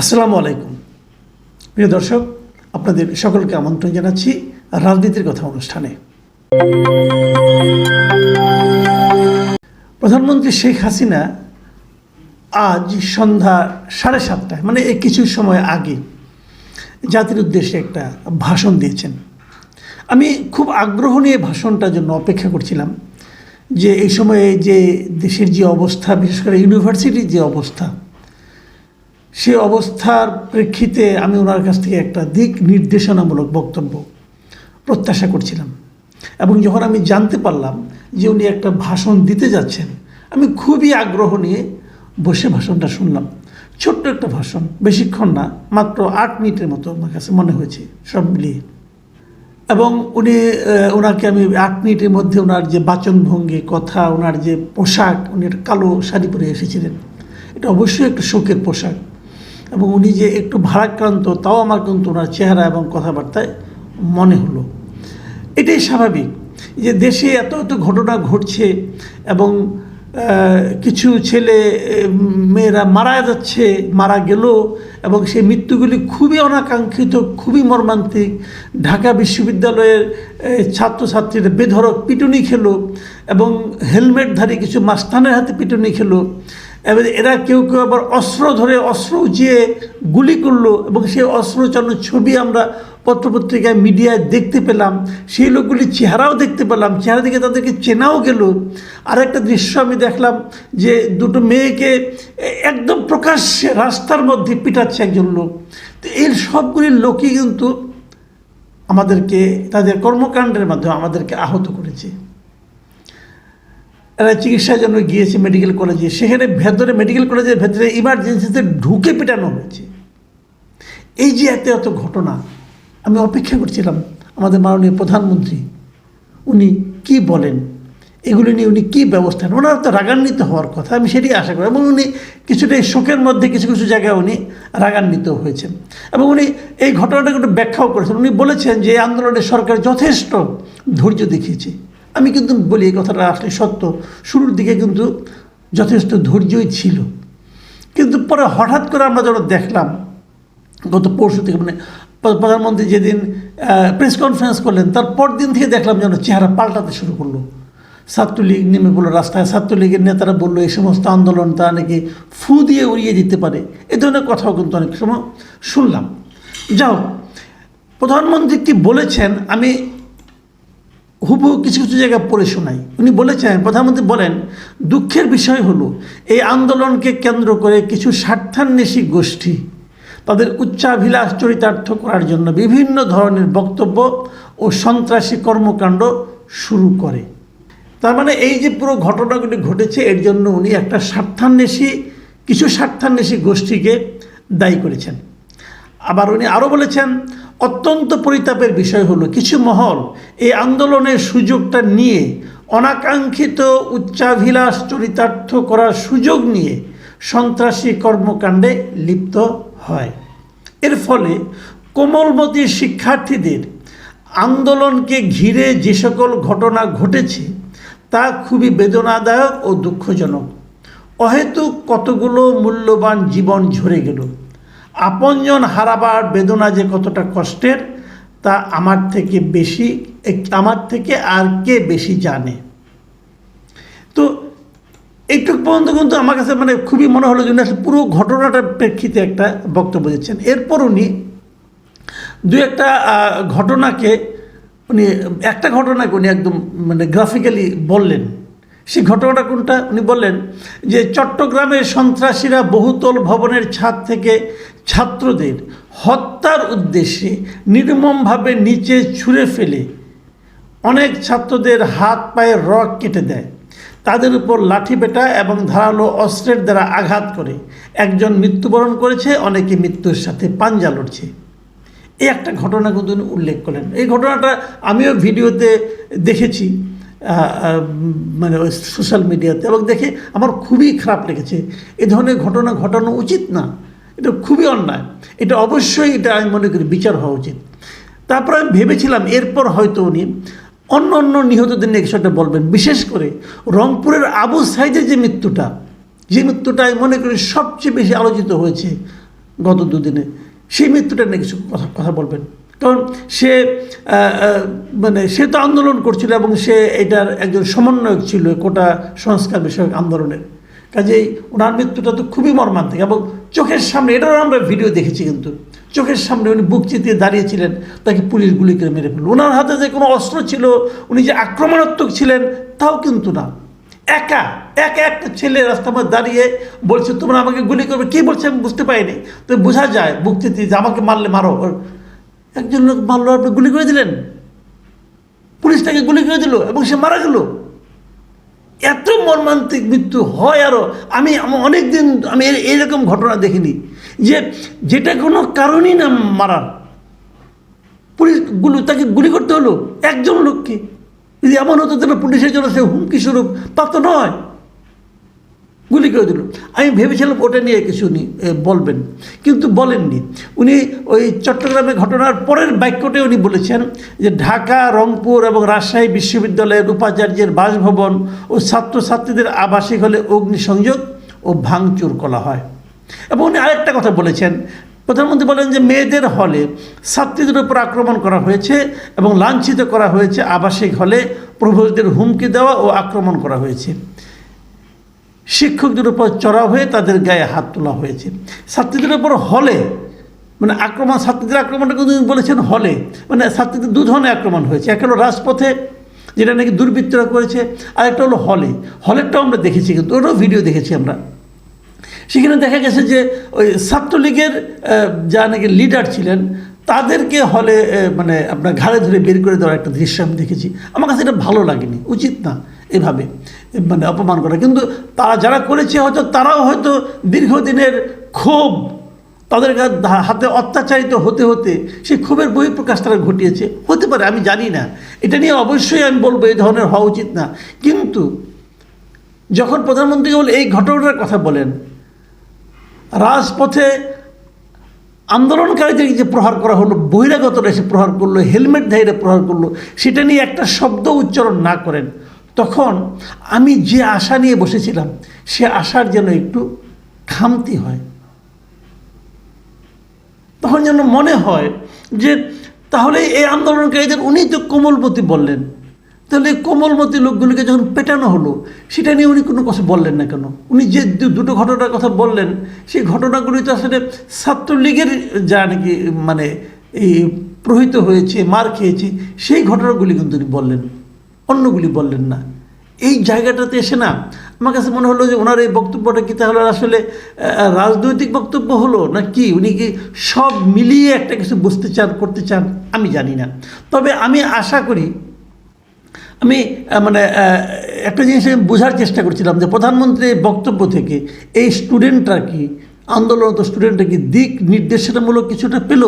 আসসালামু আলাইকুম। প্রিয় দর্শক, আপনাদের সকলকে আমন্ত্রণ জানাচ্ছি রাজনীতির কথা অনুষ্ঠানে। প্রধানমন্ত্রী শেখ হাসিনা আজ সন্ধ্যা সাড়ে সাতটায় মানে এই কিছু সময় আগে, জাতির উদ্দেশ্যে একটা ভাষণ দিয়েছেন। আমি খুব আগ্রহ নিয়ে ভাষণটার জন্য অপেক্ষা করছিলাম যে এই সময়ে যে দেশের যে অবস্থা, বিশেষ করে ইউনিভার্সিটির যে অবস্থা সে অবস্থার প্রেক্ষিতে আমি ওনার কাছ থেকে একটা দিক নির্দেশনামূলক বক্তব্য প্রত্যাশা করছিলাম। এবং যখন আমি জানতে পারলাম যে উনি একটা ভাষণ দিতে যাচ্ছেন, আমি খুবই আগ্রহ নিয়ে বসে ভাষণটা শুনলাম। ছোট্ট একটা ভাষণ, বেশিক্ষণ না, মাত্র আট মিনিটের মতো আমার কাছে মনে হয়েছে, সব মিলিয়ে। এবং উনি ওনাকে আমি আট মিনিটের মধ্যে ওনার যে বাচনভঙ্গি কথা, ওনার যে পোশাক, উনি কালো শাড়ি পরে এসেছিলেন। এটা অবশ্যই একটা শোকের পোশাক। এবং উনি যে একটু ভারাক্রান্ত, তাও আমার কিন্তু ওনার চেহারা এবং কথাবার্তায় মনে হলো। এটাই স্বাভাবিক যে দেশে এত এত ঘটনা ঘটছে এবং কিছু ছেলে মেয়েরা মারা যাচ্ছে, মারা গেল এবং সেই মৃত্যুগুলি খুবই অনাকাঙ্ক্ষিত, খুবই মর্মান্তিক। ঢাকা বিশ্ববিদ্যালয়ের ছাত্রছাত্রীরা বেধরক পিটুনি খেলো এবং হেলমেটধারী কিছু মাস্তানের হাতে পিটুনি খেলো। এবার এরা কেউ কেউ আবার অস্ত্র ধরে অস্ত্র উঁচিয়ে গুলি করল এবং সেই অস্ত্র চালানোর ছবি আমরা পত্রপত্রিকায় মিডিয়ায় দেখতে পেলাম। সেই লোকগুলির চেহারাও দেখতে পেলাম। চেহারা দেখে তাদেরকে চেনাও গেল। আর একটা দৃশ্য আমি দেখলাম যে দুটো মেয়েকে একদম প্রকাশ্যে রাস্তার মধ্যে পিটাচ্ছে একজন লোক। তো এই সবগুলি লোকই কিন্তু আমাদেরকে তাদের কর্মকাণ্ডের মাধ্যমে আমাদেরকে আহত করেছে। এরা চিকিৎসার জন্য গিয়েছে মেডিকেল কলেজে সেখানে ভেতরে মেডিকেল কলেজের ভেতরে ইমার্জেন্সিতে ঢুকে পেটানো হয়েছে। এই যে এত এত ঘটনা, আমি অপেক্ষা করছিলাম আমাদের মাননীয় প্রধানমন্ত্রী। উনি কি বলেন? এগুলি নিয়ে উনি কী ব্যবস্থা নেন? ওনার তো রাগান্বিত হওয়ার কথা, আমি সেটাই আশা করি। এবং উনি কিছুটা এই শোকের মধ্যে কিছু কিছু জায়গায় উনি রাগান্বিত হয়েছেন। এবং উনি এই ঘটনাটাকে একটু ব্যাখ্যাও করেছেন। উনি বলেছেন যে এই আন্দোলনে সরকার যথেষ্ট ধৈর্য দেখিয়েছে। আমি কিন্তু বলি, এই কথাটা আসলে সত্য। শুরুর দিকে কিন্তু যথেষ্ট ধৈর্যই ছিল। কিন্তু পরে হঠাৎ করে আমরা যখন দেখলাম, গত পরশু থেকে মানে প্রধানমন্ত্রী যেদিন প্রেস কনফারেন্স করলেন, তার পর দিন থেকে দেখলাম যেন চেহারা পাল্টাতে শুরু করল। ছাত্রলীগ নেমে পড়ল রাস্তায়। ছাত্রলীগের নেতারা বলল, এই সমস্ত আন্দোলন তারা নাকি ফু দিয়ে উড়িয়ে দিতে পারে। এ ধরনের কথাও কিন্তু অনেক সময় শুনলাম। যাও প্রধানমন্ত্রী কি বলেছেন, আমি হুবহু কিছু কিছু জায়গায় পড়ে শোনাই। উনি বলেছেন, প্রধানমন্ত্রী বলেন, দুঃখের বিষয় হলো, এই আন্দোলনকে কেন্দ্র করে কিছু স্বার্থান্বেষী গোষ্ঠী তাদের উচ্চাভিলাষ চরিতার্থ করার জন্য বিভিন্ন ধরনের বক্তব্য ও সন্ত্রাসী কর্মকাণ্ড শুরু করে। তার মানে এই যে পুরো ঘটনাগুলি ঘটেছে, এর জন্য উনি একটা স্বার্থান্বেষী, কিছু স্বার্থান্বেষী গোষ্ঠীকে দায়ী করেছেন। আবার উনি আরও বলেছেন, অত্যন্ত পরিতাপের বিষয় হলো কিছু মহল এই আন্দোলনের সুযোগটা নিয়ে অনাকাঙ্ক্ষিত উচ্চাভিলাষ চরিতার্থ করার সুযোগ নিয়ে সন্ত্রাসী কর্মকাণ্ডে লিপ্ত হয়। এর ফলে কোমলমতি শিক্ষার্থীদের আন্দোলনকে ঘিরে যে সকল ঘটনা ঘটেছে, তা খুবই বেদনাদায়ক ও দুঃখজনক। অহেতুক কতগুলো মূল্যবান জীবন ঝরে গেল। আপনজন হারাবার বেদনা যে কতটা কষ্টের, তা আমার থেকে বেশি আমার থেকে আর কে বেশি জানে? তো এইটুক পর্যন্ত কিন্তু আমার কাছে মানে খুবই মনে হলো যে পুরো ঘটনাটার প্রেক্ষিতে একটা বক্তব্য দিচ্ছেন। এরপর উনি দু একটা ঘটনাকে উনি, একটা ঘটনাকে উনি একদম মানে গ্রাফিক্যালি বললেন। সেই ঘটনাটা কোনটা? উনি বললেন যে চট্টগ্রামের সন্ত্রাসীরা বহুতল ভবনের ছাদ থেকে ছাত্রদের হত্যার উদ্দেশ্যে নির্মমভাবে নিচে ছুঁড়ে ফেলে অনেক ছাত্রদের হাত পায়ে রক কেটে দেয়। তাদের উপর লাঠি পেটা এবং ধারালো অস্ত্রের দ্বারা আঘাত করে। একজন মৃত্যুবরণ করেছে, অনেকে মৃত্যুর সাথে পাঞ্জা লড়ছে। এই একটা ঘটনা কিন্তু উল্লেখ করলেন। এই ঘটনাটা আমিও ভিডিওতে দেখেছি। মানে ওই সোশ্যাল মিডিয়াতে। এবং দেখে আমার খুবই খারাপ লেগেছে। এ ধরনের ঘটনা ঘটানো উচিত না। এটা খুবই অন্যায়। এটা অবশ্যই এটা আমি মনে করি বিচার হওয়া উচিত। তারপর আমি ভেবেছিলাম, এরপর হয়তো উনি অন্য অন্য নিহতদের নিয়ে কিছু একটা বলবেন। বিশেষ করে রংপুরের আবু সাইদের যে মৃত্যুটা যে মৃত্যুটা আমি মনে করি সবচেয়ে বেশি আলোচিত হয়েছে গত দুদিনে, সেই মৃত্যুটা নিয়ে কিছু কথা কথা বলবেন। কারণ সে মানে সে তো আন্দোলন করছিল এবং সে এটার একজন সমন্বয়ক ছিল কোটা সংস্কার বিষয়ক আন্দোলনের। কাজেই ওনার মৃত্যুটা তো খুবই মর্মান্তিক এবং চোখের সামনে, এটারও আমরা ভিডিও দেখেছি কিন্তু, চোখের সামনে উনি বুক চিতিয়ে দাঁড়িয়েছিলেন, তাকে পুলিশ গুলি করে মেরে ফেলল। ওনার হাতে যে কোনো অস্ত্র ছিল, উনি যে আক্রমণাত্মক ছিলেন তাও কিন্তু না। একা একা একটা ছেলে রাস্তার মধ্যে দাঁড়িয়ে বলছে, তোমরা আমাকে গুলি করবে। কে বলছে আমি বুঝতে পারিনি। তো বোঝা যায় বুক চিতিয়ে যে আমাকে মারলে মারো। একজন লোক মারলো আপনি গুলি করে দিলেন। পুলিশ তাকে গুলি করে দিল এবং সে মারা গেল। এত মর্মান্তিক মৃত্যু হয় আরও আমি অনেক দিন আমি এরকম ঘটনা দেখিনি। যে, যেটা কোনো কারণই না মারার। পুলিশ গুলি তাকে গুলি করতে হলো। একজন লোককে। যদি এমন হতো তাহলে পুলিশের জন্য সে হুমকি স্বরূপ, তা তো নয়। গুলি করে দিল। আমি ভেবেছিলাম ওটা নিয়ে কিছু উনি বলবেন। কিন্তু বলেননি। উনি ওই চট্টগ্রামে ঘটনার পরের বাক্যটে উনি বলেছেন যে ঢাকা, রংপুর এবং রাজশাহী বিশ্ববিদ্যালয়ের উপাচার্যের বাসভবন ও ছাত্রছাত্রীদের আবাসিক হলে অগ্নিসংযোগ ও ভাঙচুর করা হয়। এবং উনি আরেকটা কথা বলেছেন। প্রধানমন্ত্রী বলেন যে মেয়েদের হলে ছাত্রীদের উপর আক্রমণ করা হয়েছে এবং লাঞ্ছিত করা হয়েছে আবাসিক হলে প্রভোজদের হুমকি দেওয়া ও আক্রমণ করা হয়েছে। শিক্ষকদের উপর চড়া হয়ে তাদের গায়ে হাত তোলা হয়েছে। ছাত্রীদের উপর হলে মানে আক্রমণ, ছাত্রীদের আক্রমণটা কিন্তু বলেছেন হলে মানে ছাত্রীদের দু ধরনের আক্রমণ হয়েছে। একটা হলো রাজপথে, যেটা নাকি দুর্বৃত্তরা করেছে আর একটা হলো হলে। হলেরটাও আমরা দেখেছি কিন্তু ওটাও ভিডিও দেখেছি আমরা। সেখানে দেখা গেছে যে ওই ছাত্রলীগের যা নাকি লিডার ছিলেন, তাদেরকে হলে মানে আপনার ঘাড়ে ধরে বের করে দেওয়ার একটা দৃশ্য আমি দেখেছি। আমার কাছে এটা ভালো লাগেনি, উচিত না। এভাবে মানে অপমান করা। কিন্তু তারা যারা করেছে, হয়তো তারাও হয়তো দীর্ঘদিনের ক্ষোভ তাদের হাতে অত্যাচারিত হতে হতে সেই ক্ষোভের বহিঃপ্রকাশ তারা ঘটিয়েছে। হতে পারে, আমি জানি না। এটা নিয়ে অবশ্যই আমি বলব এই ধরনের হওয়া উচিত না। কিন্তু যখন প্রধানমন্ত্রী কেবল এই ঘটনার কথা বলেন, রাজপথে আন্দোলনকারীদের যে প্রহার করা হলো, বহিরাগতরা এসে প্রহার করল, হেলমেট ধারীরা প্রহার করল, সেটা নিয়ে একটা শব্দ উচ্চারণ না করেন। তখন আমি যে আশা নিয়ে বসেছিলাম, সে আশার যেন একটু খামতি হয়। তখন যেন মনে হয় যে, তাহলে এই আন্দোলনকে আন্দোলনকারীদের উনি তো কোমলমতি বললেন। তাহলে কোমলমতি লোকগুলোকে যখন পেটানো হলো, সেটা নিয়ে উনি কোনো কথা বললেন না কেন? উনি যে দুটো ঘটনার কথা বললেন, সেই ঘটনাগুলি তো আসলে ছাত্রলীগের যা নাকি মানে এই প্রহিত হয়েছে, মার খেয়েছে, সেই ঘটনাগুলি কিন্তু উনি বললেন। অন্যগুলি বললেন না। এই জায়গাটাতে এসে না আমার কাছে মনে হলো যে ওনার এই বক্তব্যটা কি তাহলে আসলে রাজনৈতিক বক্তব্য হলো না কি উনি কি সব মিলিয়ে একটা কিছু বুঝতে চান, করতে চান, আমি জানি না। তবে আমি আশা করি, আমি মানে একটা জিনিস আমি বোঝার চেষ্টা করছিলাম যে প্রধানমন্ত্রীর বক্তব্য থেকে এই স্টুডেন্টরা কি, আন্দোলনরত স্টুডেন্টরা কি দিক নির্দেশনামূলক কিছুটা পেল?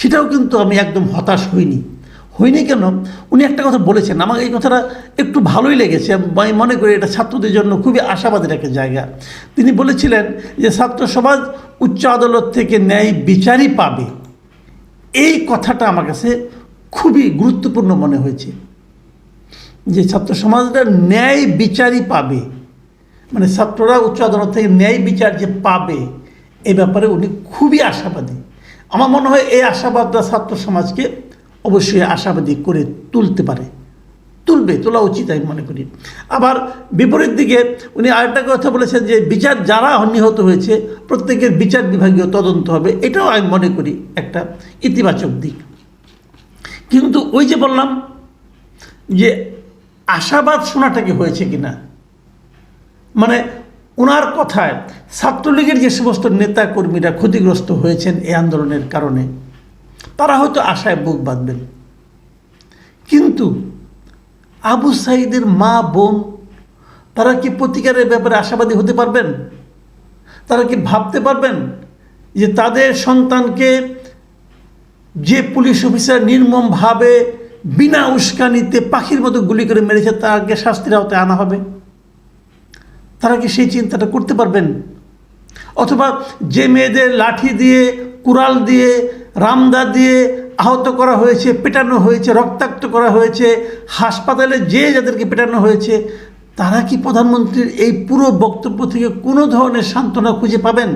সেটাও কিন্তু আমি একদম হতাশ হইনি। হইনি কেন? উনি একটা কথা বলেছেন আমার এই কথাটা একটু ভালোই লেগেছে। আমি মনে করি এটা ছাত্রদের জন্য খুবই আশাবাদের একটা জায়গা। তিনি বলেছিলেন যে, ছাত্র সমাজ উচ্চ আদালত থেকে ন্যায় বিচারই পাবে। এই কথাটা আমার কাছে খুবই গুরুত্বপূর্ণ মনে হয়েছে। যে, ছাত্র সমাজটা ন্যায় বিচারই পাবে। মানে ছাত্ররা উচ্চ আদালত থেকে ন্যায় বিচার যে পাবে, এ ব্যাপারে উনি খুবই আশাবাদী। আমার মনে হয় এই আশাবাদটা ছাত্র সমাজকে অবশ্যই আশাবাদী করে তুলতে পারে। তুলবে, তোলা উচিত আমি মনে করি। আবার বিপরীত দিকে উনি আরেকটা কথা বলেছেন যে, বিচার যারা নিহত হয়েছে, প্রত্যেকের বিচার বিভাগীয় তদন্ত হবে, এটাও আমি মনে করি একটা ইতিবাচক দিক। কিন্তু ওই যে বললাম যে, আশাবাদ শোনাটা কি হয়েছে কিনা? মানে ওনার কথায় ছাত্রলীগের যে সমস্ত নেতা কর্মীরা ক্ষতিগ্রস্ত হয়েছেন এই আন্দোলনের কারণে তারা হয়তো আশায় বুক বাঁধবেন। কিন্তু আবু সাইদের মা, বোন, তারা কি প্রতিকারের ব্যাপারে আশাবাদী হতে পারবেন? তারা কি ভাবতে পারবেন যে তাদের সন্তানকে যে পুলিশ অফিসার নির্মমভাবে বিনা উস্কানিতে পাখির মতো গুলি করে মেরেছে, তাকে শাস্তির আওতায় আনা হবে? তারা কি সেই চিন্তাটা করতে পারবেন? অথবা যে মেয়েদের লাঠি দিয়ে, কুড়াল দিয়ে রামদা দিয়ে আহত করা হয়েছে, পেটানো হয়েছে, রক্তাক্ত করা হয়েছে, হাসপাতালে যে যাদেরকে পেটানো হয়েছে, তারা কি প্রধানমন্ত্রীর এই পুরো বক্তব্য থেকে কোনো ধরনের সান্ত্বনা খুঁজে পাবেন?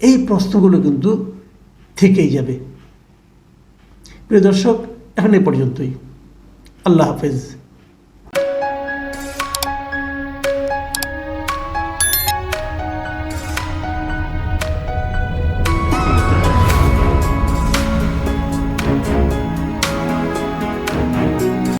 এই প্রশ্নগুলো কিন্তু থেকেই যাবে। প্রিয় দর্শক, এখন এ পর্যন্তই। আল্লাহ হাফেজ।